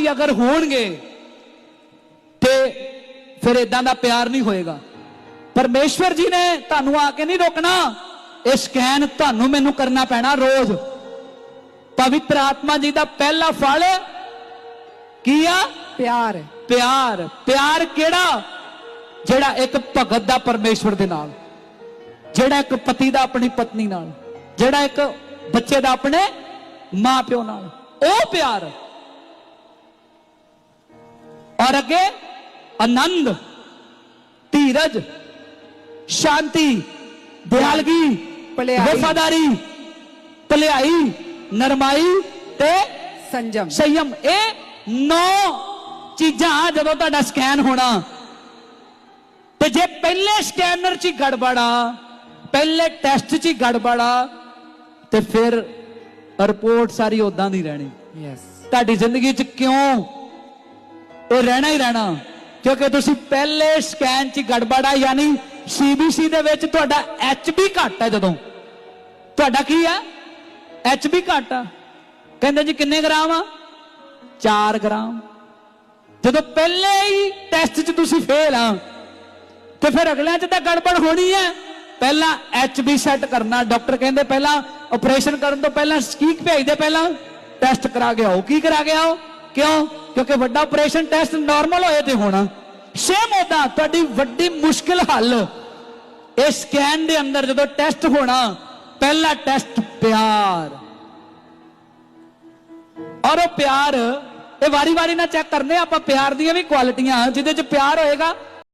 ਜੀ ਅਗਰ ਹੋਣਗੇ ਤੇ ਫਿਰ ਇਦਾਂ ਦਾ ਪਿਆਰ ਨਹੀਂ ਹੋਏਗਾ। ਪਰਮੇਸ਼ਵਰ ਜੀ ਨੇ ਤੁਹਾਨੂੰ ਆ ਕੇ ਨਹੀਂ ਰੋਕਣਾ। ਇਹ ਸਕੈਨ ਤੁਹਾਨੂੰ ਮੈਨੂੰ ਕਰਨਾ ਪੈਣਾ ਰੋਜ਼। ਪਵਿੱਤਰ ਆਤਮਾ ਜੀ ਦਾ ਪਹਿਲਾ ਫਲ ਕੀ ਆ? ਪਿਆਰ। ਪਿਆਰ। ਪਿਆਰ ਕਿਹੜਾ? ਜਿਹੜਾ ਇੱਕ ਭਗਤ ਦਾ ਪਰਮੇਸ਼ਵਰ ਦੇ ਨਾਲ। ਜਿਹੜਾ ਇੱਕ ਪਤੀ ਦਾ ਆਪਣੀ ਪਤਨੀ ਨਾਲ। ਜਿਹੜਾ ਇੱਕ ਬੱਚੇ ਦਾ ਆਪਣੇ ਮਾਪਿਓ ਨਾਲ। ਉਹ ਪਿਆਰ। ਔਰ ਅੱਗੇ ਆਨੰਦ ਧੀਰਜ ਸ਼ਾਂਤੀ ਦਿਆਲਗੀ ਭਲਾਈ। ਵਫਾਦਾਰੀ ਭਲਾਈ ਨਰਮਾਈ ਤੇ ਸੰਜਮ। ਸੰਯਮ। ਇਹ ਨੌ ਚੀਜ਼ਾਂ ਜਦੋਂ ਤੁਹਾਡਾ ਸਕੈਨ ਹੋਣਾ ਤੇ ਜੇ ਪਹਿਲੇ ਸਕੈਨਰ 'ਚ ਹੀ ਗੜਬੜਾ ਪਹਿਲੇ ਟੈਸਟ 'ਚ ਹੀ ਗੜਬੜਾ ਤੇ ਫਿਰ ਰਿਪੋਰਟ ਸਾਰੀ ਉਦਾਂ ਦੀ ਰਹਿਣੀ। ਯੈਸ ਤੁਹਾਡੀ ਜ਼ਿੰਦਗੀ 'ਚ ਕਿਉਂ ਇਹ ਰਹਿਣਾ ਹੀ ਰਹਿਣਾ। ਕਿਉਂਕਿ ਤੁਸੀਂ ਪਹਿਲੇ ਸਕੈਨ 'ਚ ਗੜਬੜ ਆ ਯਾਨੀ ਸੀਬੀਸੀ ਦੇ ਵਿੱਚ ਤੁਹਾਡਾ ਐਚਬੀ ਘੱਟ ਹੈ ਜਦੋਂ। ਤੁਹਾਡਾ ਕੀ ਆ? ਐਚਬੀ ਘੱਟ ਆ। ਕਹਿੰਦੇ ਜੀ ਕਿੰਨੇ ਗ੍ਰਾਮ ਆ? 4 ਗ੍ਰਾਮ। ਜਦੋਂ ਪਹਿਲੇ ਹੀ ਟੈਸਟ 'ਚ ਤੁਸੀਂ ਫੇਲ ਆ, ਤੇ ਫਿਰ ਅਗਲਿਆਂ 'ਚ ਤਾਂ ਗੜਬੜ ਹੋਣੀ ਹੈ ਪਹਿਲਾਂ ਐਚਬੀ ਸੈੱਟ ਕਰਨਾ। ਡਾਕਟਰ ਕਹਿੰਦੇ ਪਹਿਲਾਂ ਆਪਰੇਸ਼ਨ ਕਰਨ ਤੋਂ ਪਹਿਲਾਂ ਸਕੀਕ ਭੇਜਦੇ ਪਹਿਲਾਂ। ਟੈਸਟ ਕਰਾ ਕੇ ਆਓ। ਕੀ ਕਰਾ ਕੇ ਆਓ? ਕਿਉਂ? ਕਿਉਂਕਿ ਵੱਡਾ ਆਪਰੇਸ਼ਨ ਟੈਸਟ ਨਾਰਮਲ ਹੋਏ ਤੇ ਹੋਣਾ। ਸੇਮ ਉਹਦਾ ਤੁਹਾਡੀ ਵੱਡੀ ਮੁਸ਼ਕਿਲ ਹੱਲ। ਇਹ ਸਕੈਨ ਦੇ ਅੰਦਰ ਜਦੋਂ ਟੈਸਟ ਹੋਣਾ, ਪਹਿਲਾ ਟੈਸਟ ਪਿਆਰ। ਔਰ ਉਹ ਪਿਆਰ, ਇਹ ਵਾਰੀ-ਵਾਰੀ ਨਾਲ ਚੈੱਕ ਕਰਨੇ, ਆਪਾਂ ਪਿਆਰ ਦੀਆਂ ਵੀ ਕੁਆਲਿਟੀਆਂ ਜਿਹਦੇ ਚ ਪਿਆਰ ਹੋਏਗਾ